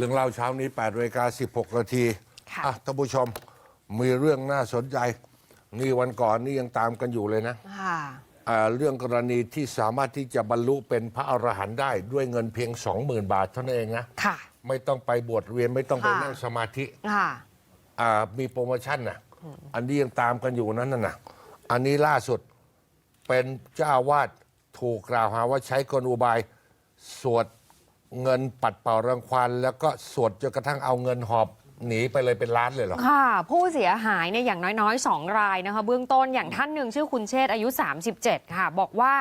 เรื่องเล่าเช้านี้8นาฬิกา16นาทีค่ะ อะท่านผู้ชมมีเรื่องน่าสนใจ นี่วันก่อนนี่ยังตามกันอยู่เลยนะค่ะ อ่าเรื่องกรณีที่สามารถที่จะบรรลุเป็นพระอรหันต์ได้ด้วยเงินเพียง 20,000 บาทเท่านั้นเองนะ ค่ะ ไม่ต้องไปบวชเรียนไม่ต้องไปค่ะ นั่งสมาธิ ค่ะ อ่ามีโปรโมชั่นนะอันนี้ยังตามกันอยู่นั้นน่ะนะอันนี้ล่าสุดเป็นเจ้าอาวาดถูกกล่าวหาว่าใช้กลอุบาย สวด เงินปัดเป่ารังควานแล้วก็สวดจนกระทั่งเอาเงินหอบหนีไปเลยเป็นล้านเลยเหรอ ค่ะ ผู้เสียหายเนี่ยอย่างน้อยๆ 2 รายนะคะ เบื้องต้นอย่างท่านหนึ่งชื่อคุณเชษฐ์อายุ 37 ค่ะ บอกว่า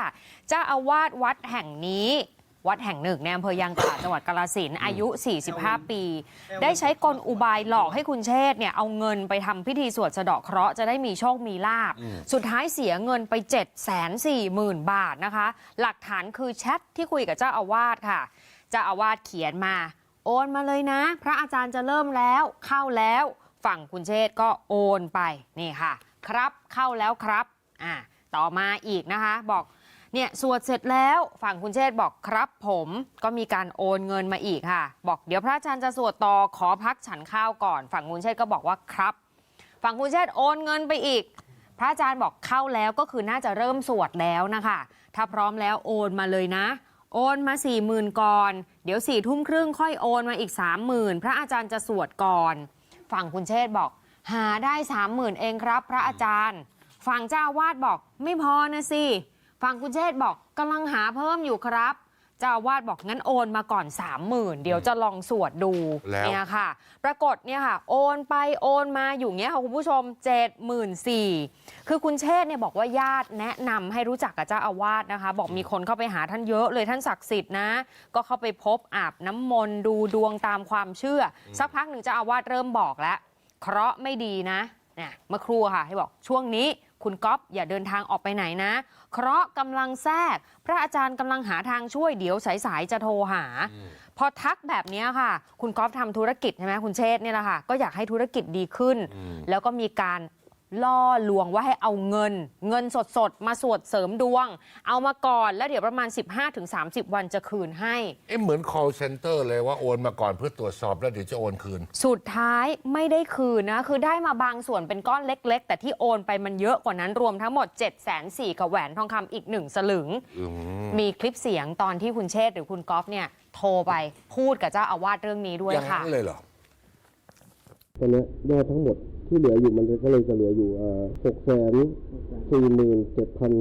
เจ้าอาวาสวัดแห่งนี้ วัดแห่งหนึ่งในอำเภอยางตลาดจังหวัดกาฬสินธุ์อายุ 45 ปี ได้ใช้กลอุบายหลอกให้คุณเชษฐ์เนี่ยเอาเงินไปทำพิธีสวดสะเดาะเคราะห์จะได้มีโชคมีลาบ สุดท้ายเสียเงินไป 7 4 0 0 0 0 บาทนะคะ หลักฐานคือแชทที่คุยกับเจ้าอาวาสค่ะ เจ้าอาวาสเขียนมา โอนมาเลยนะ พระอาจารย์จะเริ่มแล้วเข้าแล้ว ฝั่งคุณเชษก็โอนไปนี่ค่ะ ครับเข้าแล้วครับอ่าต่อมาอีกนะคะบอกเนี่ยสวดเสร็จแล้วฝั่งคุณเชษบอกครับผมก็มีการโอนเงินมาอีกค่ะ บอกเดี๋ยวพระอาจารย์จะสวดต่อขอพักฉันข้าวก่อน ฝั่งคุณเชษก็บอกว่าครับ ฝั่งคุณเชษโอนเงินไปอีก พระอาจารย์บอกเข้าแล้วก็คือน่าจะเริ่มสวดแล้วนะคะ ถ้าพร้อมแล้วโอนมาเลยนะ โอนมา4ี่หมื่นก่อน เดี๋ยวสี่ทุ่มครึ่งค่อยโอนมาอีก3 0,000พระอาจารย์จะสวดก่อน ฝั่งคุณเชษบอก หาได้สามหมื่นเองครับ พระอาจารย์ ฝั่งเจ้าวาดบอกไม่พอนะสิ ฝั่งคุณเชษบอกกำลังหาเพิ่มอยู่ครับ เจ้าอาวาดบอกงั้นโอนมาก่อน30,000เดี๋ยวจะลองสวดดูแล้วเนี่ยค่ะ ปรากฏเนี่ยค่ะ โอนไปโอนมาอยู่เงี้ยค่ะคุณผู้ชม74,000คือคุณเชษฐ์เนี่ยบอกว่าญาติแนะนำให้รู้จักกับเจ้าอาวาสนะคะ บอกมีคนเข้าไปหาท่านเยอะเลยท่านศักดิ์สิทธิ์นะ ก็เข้าไปพบอาบน้ำมนต์ดูดวงตามความเชื่ออสักพักหนึ่งเจ้าอาวาสเริ่มบอกแล้วเคราะห์ไม่ดีนะเนี่ยเมื่อครู่ค่ะ ให้บอกช่วงนี้คุณก๊อฟอย่าเดินทางออกไปไหนนะ เคราะห์กำลังแทรก พระอาจารย์กำลังหาทางช่วยเดี๋ยวสายๆจะโทรหา พอทักแบบเนี้ยค่ะ คุณก๊อฟทำธุรกิจใช่ไหมคุณเชษฐ์เนี่ยแหละค่ะ ก็อยากให้ธุรกิจดีขึ้น แล้วก็มีการ ล่อลวงว่าให้เอาเงิน เงินสดๆ มาสวดเสริมดวง เอามาก่อนแล้วเดี๋ยวประมาณ 15-30 วันจะคืนให้ เอ๊ะเหมือน call center เลยว่าโอนมาก่อนเพื่อตรวจสอบแล้วเดี๋ยวจะโอนคืน สุดท้ายไม่ได้คืนนะ คือได้มาบางส่วนเป็นก้อนเล็ก ๆ แต่ที่โอนไปมันเยอะกว่านั้นรวมทั้งหมด 7 4 0 0 0กับแหวนทองคำอีกหนึ่งสลึง มีคลิปเสียงตอนที่คุณเชษฐ์หรือคุณก๊อฟเนี่ยโทรไปพูดกับเจ้าอาวาสเรื่องนี้ด้วยอย่างค่ะ นั้นเลยเหรอ ตอนเนี้ยยอดทั้งหมด ที่เหลืออยู่มันก็เลยจะเหลืออยู่หกแสนสี่หมื่นเจ็ดพัน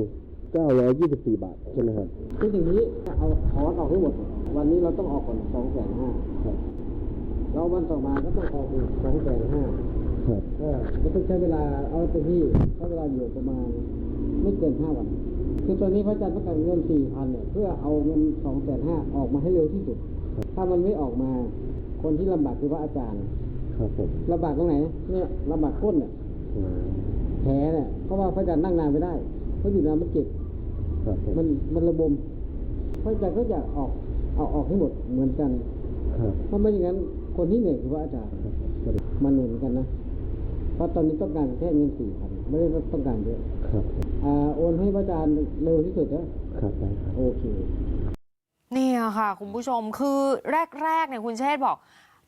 เก้าร้อยยี่สิบสี่บาทใช่ไหมครับคืออย่างนี้เอาถอนออกให้หมด วันนี้เราต้องออกก่อนสองแสนห้าครับแล้ววันต่อมาก็ต้องออกอีกสองแสนห้าครับก็ก็ต้องใช้เวลาเอาเต็มที่ใช้เวลาอยู่ประมาณไม่เกินห้าวัน คือตอนนี้พระอาจารย์ต้องการเงินสี่พันเนี่ยเพื่อเอาเงินสองแสนห้าออกมาให้เร็วที่สุด ถ้ามันไม่ออกมา คนที่ลำบากคือพระอาจารย์ ครับผมลำบากตรงไหนเนี่ยลำบากก้นเนี่ยอืมแผลเนี่ยเพราะว่าพระอาจารย์นั่งนานไม่ได้เพราะอยู่นานมันเจ็บครับผมมันมันระบมพระอาจารย์ก็อยากออกเอาออกให้หมดเหมือนกันครับเพราะไม่อย่างนั้นคนที่เหนื่อยคือพระอาจารย์ครับสวัสดีมันเหนื่อยเหมือนกันนะเพราะตอนนี้ต้องการแค่เงินสี่พันไม่ได้ต้องการเยอะครับผมอ่าโอนให้พระอาจารย์เร็วที่สุดนะครับได้ครับโอเคเนี่ยค่ะ คุณผู้ชมคือแรกๆเนี่ยคุณเชษฐ์บอก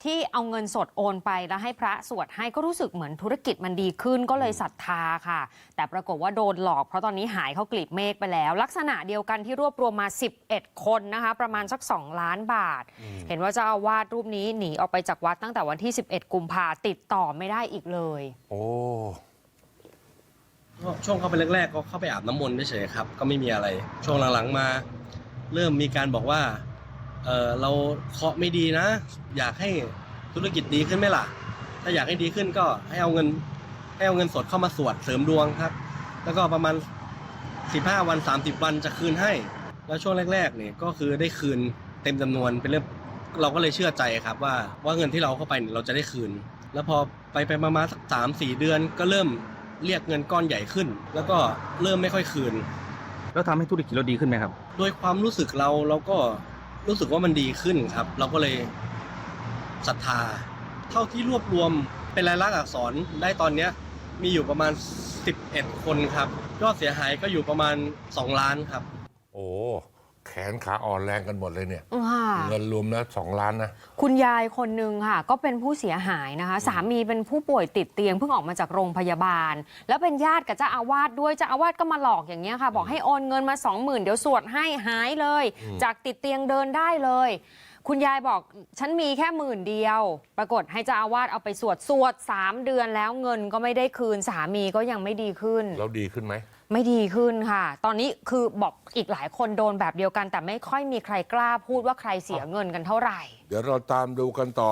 ที่เอาเงินสดโอนไปแล้วให้พระสวดให้ก็รู้สึกเหมือนธุรกิจมันดีขึ้นก็เลยศรัทธาค่ะ แต่ปรากฏว่าโดนหลอกเพราะตอนนี้หายเข้ากลีบเมฆไปแล้ว ลักษณะเดียวกันที่รวบรวมมา 11 คนนะคะ ประมาณสัก 2 ล้านบาท เห็นว่าเจ้าอาวาสรูปนี้หนีออกไปจากวัดตั้งแต่วันที่ 11 กุมภาติดต่อไม่ได้อีกเลย โอ้ก็ช่วงเข้าไปแรกๆก็เข้าไปอาบน้ำมนต์เฉยๆครับ ก็ไม่มีอะไร ช่วงหลังๆมา เริ่มมีการบอกว่า เออเราเคราะห์ไม่ดีนะ อยากให้ธุรกิจดีขึ้นไหมล่ะ ถ้าอยากให้ดีขึ้นก็ให้เอาเงิน ให้เอาเงินสดเข้ามาสวดเสริมดวงครับ แล้วก็ประมาณ 15 วัน 30 วันจะคืนให้ แล้วช่วงแรกๆเนี่ยก็คือได้คืนเต็มจำนวนเป็นเรื่องเราก็เลยเชื่อใจครับว่าว่าเงินที่เราเอาเข้าไปเนี่ยเราจะได้คืน แล้วพอไปไปมามาสักสามสี่เดือนก็เริ่มเรียกเงินก้อนใหญ่ขึ้น แล้วก็เริ่มไม่ค่อยคืน แล้วทำให้ธุรกิจเราดีขึ้นไหมครับ โดยความรู้สึกเราเราก็ รู้สึกว่ามันดีขึ้นครับ เราก็เลยศรัทธา เท่าที่รวบรวมเป็นลายลักษณ์อักษรได้ตอนเนี้ยมีอยู่ประมาณ 11 คนครับยอดเสียหายก็อยู่ประมาณ 2 ล้านครับ โอ้ แขนขาอ่อนแรงกันหมดเลยเนี่ย ค่ะเงินรวมแล้วสองล้านนะ คุณยายคนหนึ่งค่ะ ก็เป็นผู้เสียหายนะคะ สามีเป็นผู้ป่วยติดเตียงเพิ่งออกมาจากโรงพยาบาล แล้วเป็นญาติกับเจ้าอาวาสด้วยเจ้าอาวาสก็มาหลอกอย่างเงี้ยค่ะ บอกให้โอนเงินมา20,000เดี๋ยวสวดให้หายเลย จากติดเตียงเดินได้เลย คุณยายบอกฉันมีแค่หมื่นเดียว ปรากฏให้เจ้าอาวาสเอาไปสวดสวด3เดือนแล้วเงินก็ไม่ได้คืนสามีก็ยังไม่ดีขึ้น แล้วดีขึ้นไหม ไม่ดีขึ้นค่ะ ตอนนี้คือบอกอีกหลายคนโดนแบบเดียวกัน แต่ไม่ค่อยมีใครกล้าพูดว่าใครเสียเงินกันเท่าไหร่ เดี๋ยวเราตามดูกันต่อ